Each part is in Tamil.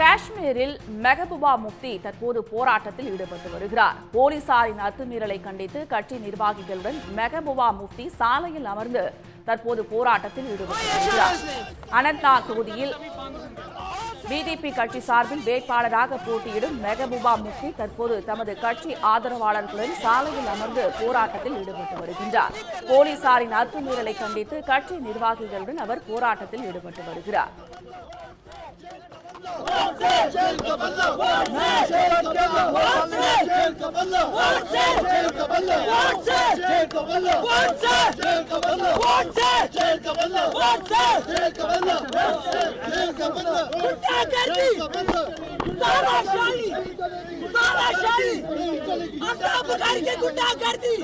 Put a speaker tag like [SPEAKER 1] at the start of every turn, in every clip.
[SPEAKER 1] காஷ்மீரில் மெஹபூபா முஃப்தி தற்போது போராட்டத்தில் ஈடுபட்டு வருகிறார். போலீசாரின் அத்துமீறலை கண்டித்து கட்சி நிர்வாகிகளுடன் மெஹபூபா முஃப்தி சாலையில் அமர்ந்து தற்போது போராட்டத்தில் ஈடுபட்டு வருகிறார். அனந்த்நாக் தொகுதியில் பிஜேபி கட்சி சார்பில் வேட்பாளராக போட்டியிடும் மெஹபூபா முஃப்தி தற்போது தமது கட்சி ஆதரவாளர்களுடன் சாலையில் அமர்ந்து போராட்டத்தில் ஈடுபட்டு வருகின்றார் போலீசாரின் அத்துமீறலை கண்டித்து கட்சி நிர்வாகிகளுடன் அவர் போராட்டத்தில் ஈடுபட்டு வருகிறார்
[SPEAKER 2] जेल का बदला वोट से जेल का बदला वोट से जेल का बदला गुंडा गर्दी गुंडा शाही गुंडा शाही अल्लाह बुखारी के गुंडा गर्दी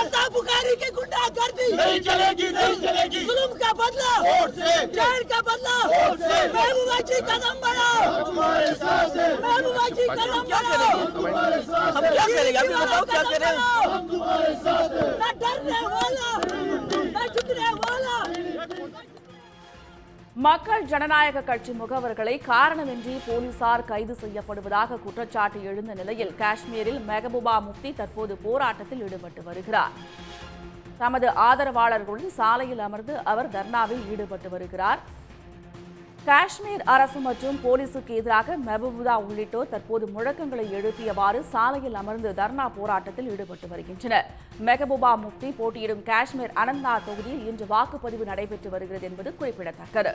[SPEAKER 2] अल्लाह बुखारी के गुंडा गर्दी
[SPEAKER 3] नहीं चलेगी नहीं चलेगी
[SPEAKER 2] जुल्म का बदला
[SPEAKER 3] वोट से
[SPEAKER 2] जेल का बदला
[SPEAKER 3] वोट से
[SPEAKER 2] महबूबा जी कदम बढ़ाओ
[SPEAKER 3] हमारे साथ
[SPEAKER 2] महबूबा जी कदम बढ़ाओ हम क्या करेंगे? हम क्या करेंगे
[SPEAKER 3] हम तुम्हारे साथ
[SPEAKER 2] ना डरते हो।
[SPEAKER 1] மக்கள் ஜனநாயக கட்சி முகவர்களை காரணமின்றி போலீசார் கைது செய்யப்படுவதாக குற்றச்சாட்டு எழுந்த நிலையில் காஷ்மீரில் மெஹபூபா முஃப்தி தற்போது போராட்டத்தில் ஈடுபட்டு வருகிறார். தமது ஆதரவாளர்களுடன் சாலையில் அமர்ந்து அவர் தர்ணாவில் ஈடுபட்டு வருகிறார். காஷ்மீர் அரசு மற்றும் போலீசுக்கு எதிராக மெஹபூதா உள்ளிட்டோர் தற்போது முழக்கங்களை எழுப்பியவாறு சாலையில் அமர்ந்து தர்ணா போராட்டத்தில் ஈடுபட்டு வருகின்றனர். மெஹபூபா முஃப்தி போட்டியிடும் காஷ்மீர் அனந்தா தொகுதியில் இன்று வாக்குப்பதிவு நடைபெற்று வருகிறது என்பது குறிப்பிடத்தக்கது.